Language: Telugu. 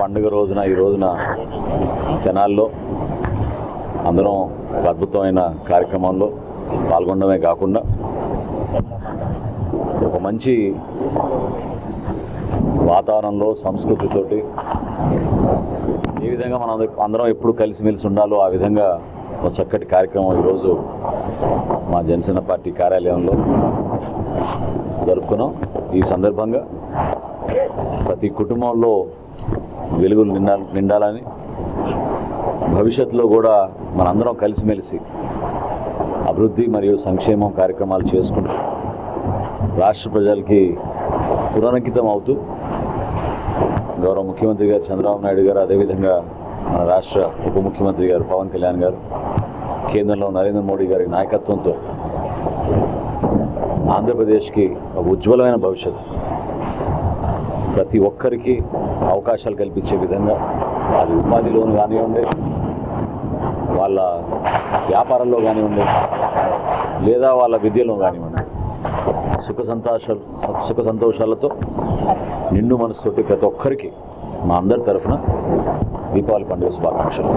పండుగ రోజున ఈ రోజున తెనాల్లో అందరం ఒక అద్భుతమైన కార్యక్రమంలో పాల్గొనడమే కాకుండా ఒక మంచి వాతావరణంలో సంస్కృతితోటి ఏ విధంగా మనం అందరం- అందరం ఎప్పుడు కలిసిమెలిసి ఉండాలో ఆ విధంగా ఒక చక్కటి కార్యక్రమం ఈరోజు మా జనసేన పార్టీ కార్యాలయంలో జరుపుకున్నాం. ఈ సందర్భంగా ప్రతి కుటుంబంలో వెలుగులు నిండా నిండాలని భవిష్యత్తులో కూడా మనందరం కలిసిమెలిసి అభివృద్ధి మరియు సంక్షేమం కార్యక్రమాలు చేసుకుంటూ రాష్ట్ర ప్రజలకి పునరంకితం అవుతూ గౌరవ ముఖ్యమంత్రి గారు చంద్రబాబు నాయుడు గారు అదేవిధంగా మన రాష్ట్ర ఉప ముఖ్యమంత్రి గారు పవన్ కళ్యాణ్ గారు కేంద్రంలో నరేంద్ర మోడీ గారి నాయకత్వంతో ఆంధ్రప్రదేశ్కి ఒక ఉజ్వలమైన భవిష్యత్తు. ప్రతి ఒక్కరికి అవకాశాలు కల్పించే విధంగా అది ఉపాధి లోన్ కానివ్వండి వాళ్ళ వ్యాపారంలో కానివ్వండి లేదా వాళ్ళ విద్యలో కానివ్వండి సుఖ సంతోషాలు సుఖ సంతోషాలతో నిండు మనసుతోటి ప్రతి ఒక్కరికి మా అందరి తరఫున దీపావళి పండుగ శుభాకాంక్షలు.